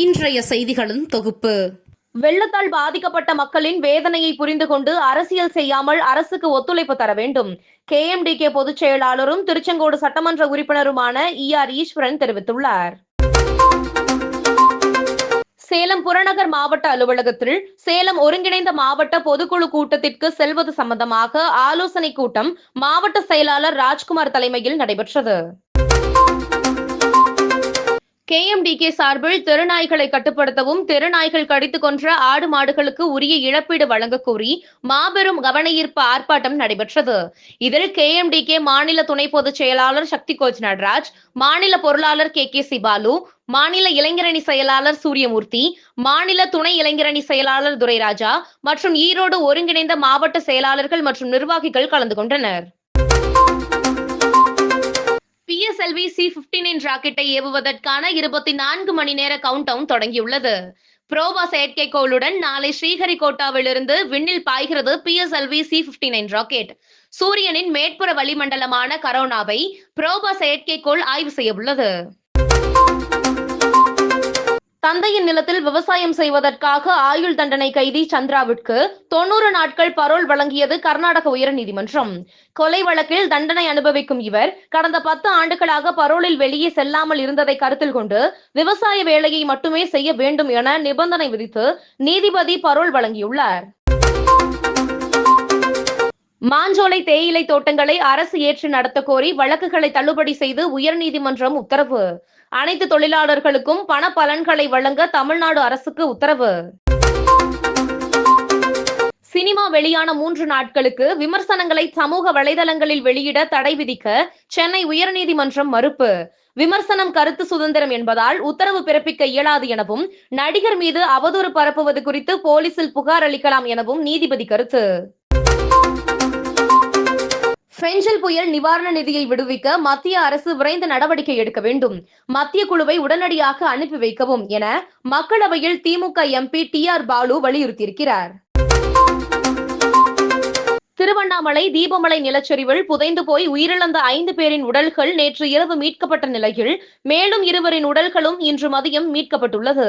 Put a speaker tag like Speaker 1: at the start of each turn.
Speaker 1: இன்றைய செய்திகளின் தொகுப்பு.
Speaker 2: வெள்ளத்தால் பாதிக்கப்பட்ட மக்களின் வேதனையை புரிந்து கொண்டு அரசியல் செய்யாமல் அரசுக்கு ஒத்துழைப்பு தர வேண்டும். கே எம்டி கே பொதுச் செயலாளரும் திருச்செங்கோடு சட்டமன்ற உறுப்பினருமான இ ஆர் ஈஸ்வரன் தெரிவித்துள்ளார். சேலம் புறநகர் மாவட்ட அலுவலகத்தில் சேலம் ஒருங்கிணைந்த மாவட்ட பொதுக்குழு கூட்டத்திற்கு செல்வது சம்பந்தமாக ஆலோசனை கூட்டம் மாவட்ட செயலாளர் ராஜ்குமார் தலைமையில் நடைபெற்றது. கேஎம்டிகே சார்பில் தெருநாய்களை கட்டுப்படுத்தவும் தெருநாய்கள் கடித்துக் கொன்ற ஆடு மாடுகளுக்கு உரிய இழப்பீடு வழங்க கோரி மாபெரும் கவனஈர்ப்பு ஆர்ப்பாட்டம் நடைபெற்றது. இதில் கேஎம்டிகே மாநில துணை பொதுச் செயலாளர் சக்தி கோஜ் நடராஜ் மாநில பொருளாளர் கே கே சிபாலு மாநில இளைஞரணி செயலாளர் சூரியமூர்த்தி மாநில துணை இளைஞரணி செயலாளர் துரைராஜா மற்றும் ஈரோடு ஒருங்கிணைந்த மாவட்ட செயலாளர்கள் மற்றும் நிர்வாகிகள் கலந்து கொண்டனர். பிஎஸ்எல்வி சி பிப்டி நைன் ராக்கெட்டை ஏவுவதற்கான இருபத்தி நான்கு மணி நேர கவுண்ட் டவுன் தொடங்கியுள்ளது. புரோபா செயற்கைக்கோளுடன் நாளை ஸ்ரீஹரிகோட்டாவிலிருந்து விண்ணில் பாய்கிறது PSLV C fifty nine rocket. சூரியனின் மேற்புற வளிமண்டலமான கரோனாவை புரோபா செயற்கைக்கோள் ஆய்வு செய்ய உள்ளது. தந்தையின் நிலத்தில் விவசாயம் செய்வதற்காக ஆயுள் தண்டனை கைதி சந்திராவிற்கு தொண்ணூறு நாட்கள் பரோல் வழங்கியது கர்நாடக உயர்நீதிமன்றம். கொலை வழக்கில் தண்டனை அனுபவிக்கும் இவர் கடந்த பத்து ஆண்டுகளாக பரோலில் வெளியே செல்லாமல் இருந்ததை கருத்தில் கொண்டு விவசாய வேலையை மட்டுமே செய்ய வேண்டும் என நிபந்தனை விதித்து நீதிபதி பரோல் வழங்கியுள்ளார். மாஞ்சோலை தேயிலை தோட்டங்களை அரசு ஏற்று நடத்த கோரி வழக்குகளை தள்ளுபடி செய்து உயர்நீதிமன்றம் உத்தரவு. அனைத்து தொழிலாளர்களுக்கும் பண பலன்களை வழங்க தமிழ்நாடு அரசுக்கு உத்தரவு. சினிமா வெளியான மூன்று நாட்களுக்கு விமர்சனங்களை சமூக வலைதளங்களில் வெளியிட தடை விதிக்க சென்னை உயர்நீதிமன்றம் மறுப்பு. விமர்சனம் கருத்து சுதந்திரம் என்பதால் உத்தரவு பிறப்பிக்க இயலாது எனவும் நடிகர் மீது அவதூறு பரப்புவது குறித்து போலீசில் புகார் அளிக்கலாம் எனவும் நீதிபதி கருத்து. பெஞ்சல் புயல் நிவாரண நிதியை விடுவிக்க மத்திய அரசு விரைந்து நடவடிக்கை எடுக்க வேண்டும். மத்திய குழுவை உடனடியாக அனுப்பி வைக்கவும் என மக்களவையில் DMK MP T R Baalu வலியுறுத்தியிருக்கிறார். Tiruvannamalai Deepamalai நிலச்சரிவில் புதைந்து போய் உயிரிழந்த ஐந்து பேரின் உடல்கள் நேற்று இரவு மீட்கப்பட்ட நிலையில் மேலும் இருவரின் உடல்களும் இன்று மதியம் மீட்கப்பட்டுள்ளது.